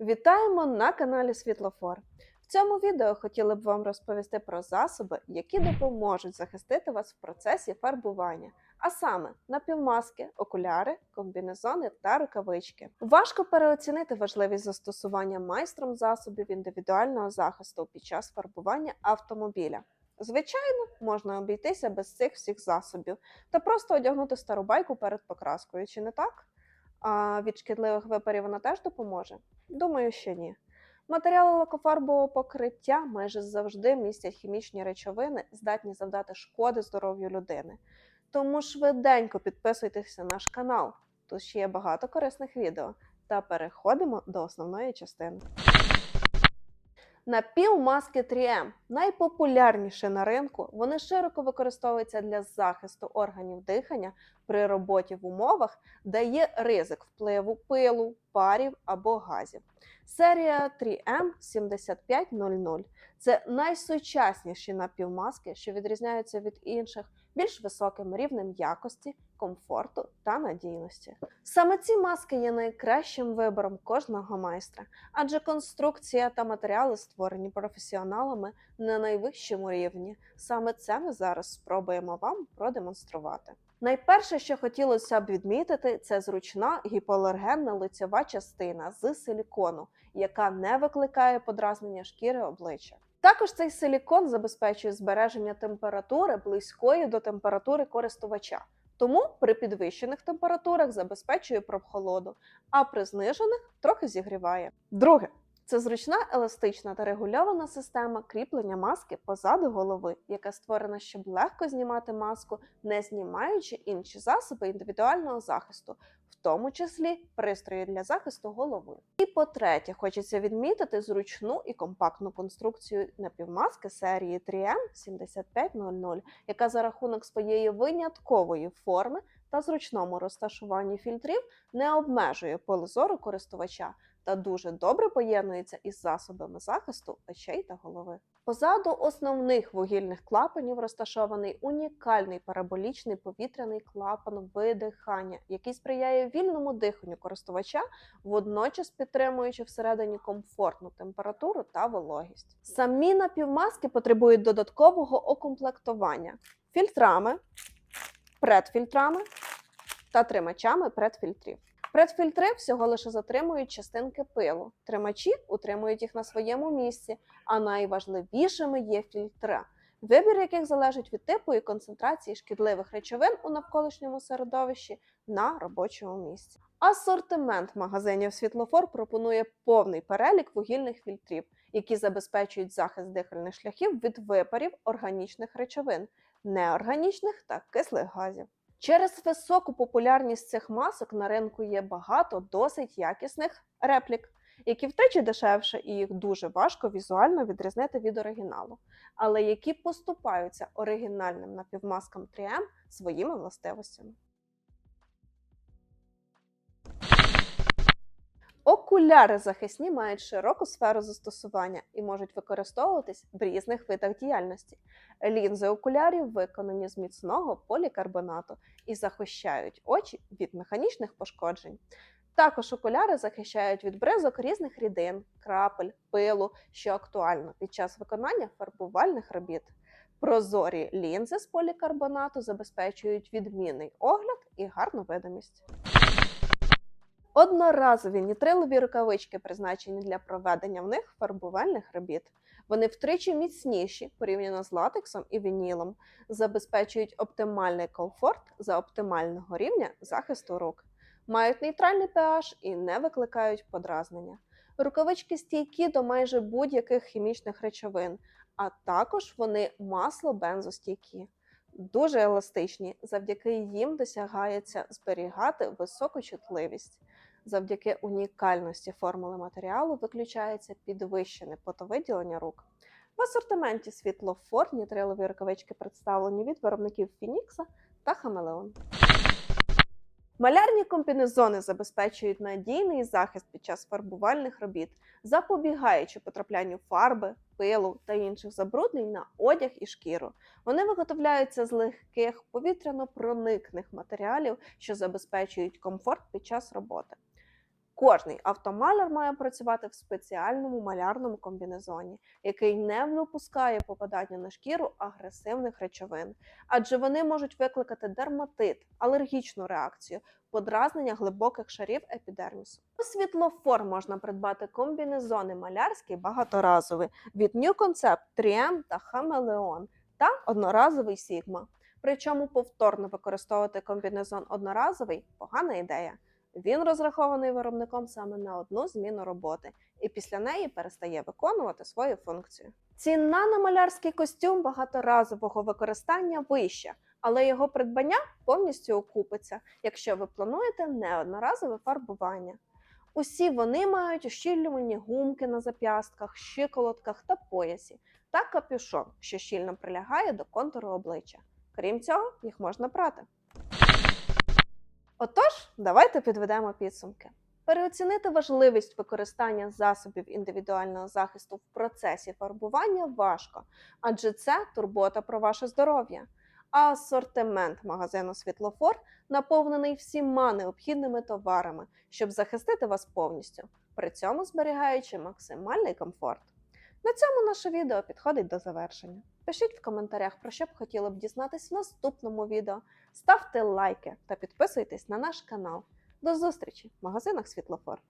Вітаємо на каналі Світлофор. В цьому відео хотіли б вам розповісти про засоби, які допоможуть захистити вас в процесі фарбування, а саме напівмаски, окуляри, комбінезони та рукавички. Важко переоцінити важливість застосування майстром засобів індивідуального захисту під час фарбування автомобіля. Звичайно, можна обійтися без цих всіх засобів та просто одягнути стару байку перед покраскою, чи не так? А від шкідливих випарів вона теж допоможе? Думаю, що ні. Матеріали лакофарбового покриття майже завжди містять хімічні речовини, здатні завдати шкоди здоров'ю людини. Тому швиденько підписуйтесь на наш канал. Тут ще є багато корисних відео. Та переходимо до основної частини. Напівмаски 3М найпопулярніші на ринку. Вони широко використовуються для захисту органів дихання при роботі в умовах, де є ризик впливу пилу, парів або газів. Серія 3M 7500 це найсучасніші напівмаски, що відрізняються від інших більш високим рівнем якості, комфорту та надійності. Саме ці маски є найкращим вибором кожного майстра, адже конструкція та матеріали створені професіоналами на найвищому рівні. Саме це ми зараз спробуємо вам продемонструвати. Найперше, що хотілося б відмітити, це зручна гіпоалергенна лицьова частина з силікону, яка не викликає подразнення шкіри обличчя. Також цей силікон забезпечує збереження температури близької до температури користувача, тому при підвищених температурах забезпечує прохолоду, а при знижених трохи зігріває. Друге. Це зручна, еластична та регульована система кріплення маски позаду голови, яка створена, щоб легко знімати маску, не знімаючи інші засоби індивідуального захисту, в тому числі пристрої для захисту голови. І по-третє, хочеться відмітити зручну і компактну конструкцію напівмаски серії 3M 7500, яка за рахунок своєї виняткової форми та зручному розташуванні фільтрів не обмежує поле зору користувача та дуже добре поєднується із засобами захисту очей та голови. Позаду основних вугільних клапанів розташований унікальний параболічний повітряний клапан видихання, який сприяє вільному диханню користувача, водночас підтримуючи всередині комфортну температуру та вологість. Самі напівмаски потребують додаткового окомплектування фільтрами, предфільтрами та тримачами предфільтрів. Предфільтри всього лише затримують частинки пилу. Тримачі утримують їх на своєму місці, а найважливішими є фільтри, вибір яких залежить від типу і концентрації шкідливих речовин у навколишньому середовищі на робочому місці. Асортимент магазинів світлофор пропонує повний перелік вугільних фільтрів, які забезпечують захист дихальних шляхів від випарів органічних речовин, неорганічних та кислих газів. Через високу популярність цих масок на ринку є багато досить якісних реплік, які втечі дешевше і їх дуже важко візуально відрізнити від оригіналу, але які поступаються оригінальним напівмаскам 3M своїми властивостями. Окуляри захисні мають широку сферу застосування і можуть використовуватись в різних видах діяльності. Лінзи окулярів виконані з міцного полікарбонату і захищають очі від механічних пошкоджень. Також окуляри захищають від бризок різних рідин, крапель, пилу, що актуально під час виконання фарбувальних робіт. Прозорі лінзи з полікарбонату забезпечують відмінний огляд і гарну видимість. Одноразові нітрилові рукавички призначені для проведення в них фарбувальних робіт. Вони втричі міцніші порівняно з латексом і вінілом, забезпечують оптимальний комфорт за оптимального рівня захисту рук, мають нейтральний pH і не викликають подразнення. Рукавички стійкі до майже будь-яких хімічних речовин, а також вони масло-бензостійкі. Дуже еластичні, завдяки їм досягається зберігати високу чутливість. Завдяки унікальності формули матеріалу виключається підвищене потовиділення рук. В асортименті світлофор нітрилові рукавички представлені від виробників Фінікса та Хамелеон. Малярні комбінезони забезпечують надійний захист під час фарбувальних робіт, запобігаючи потраплянню фарби, пилу та інших забруднень на одяг і шкіру. Вони виготовляються з легких повітряно-проникних матеріалів, що забезпечують комфорт під час роботи. Кожний автомаляр має працювати в спеціальному малярному комбінезоні, який не допускає попадання на шкіру агресивних речовин, адже вони можуть викликати дерматит, алергічну реакцію, подразнення глибоких шарів епідермісу. У світлофор можна придбати комбінезони малярський багаторазовий від New Concept 3M та Chameleon та одноразовий Sigma. Причому повторно використовувати комбінезон одноразовий погана ідея. Він розрахований виробником саме на одну зміну роботи і після неї перестає виконувати свою функцію. Ціна на малярський костюм багаторазового використання вища, але його придбання повністю окупиться, якщо ви плануєте неодноразове фарбування. Усі вони мають ущільнювані гумки на зап'ястках, щиколотках та поясі та капюшон, що щільно прилягає до контуру обличчя. Крім цього, їх можна прати. Отож, давайте підведемо підсумки. Переоцінити важливість використання засобів індивідуального захисту в процесі фарбування важко, адже це турбота про ваше здоров'я. А асортимент магазину Світлофор наповнений всіма необхідними товарами, щоб захистити вас повністю, при цьому зберігаючи максимальний комфорт. На цьому наше відео підходить до завершення. Пишіть в коментарях, про що б хотіли б дізнатись в наступному відео. Ставте лайки та підписуйтесь на наш канал. До зустрічі в магазинах Світлофор.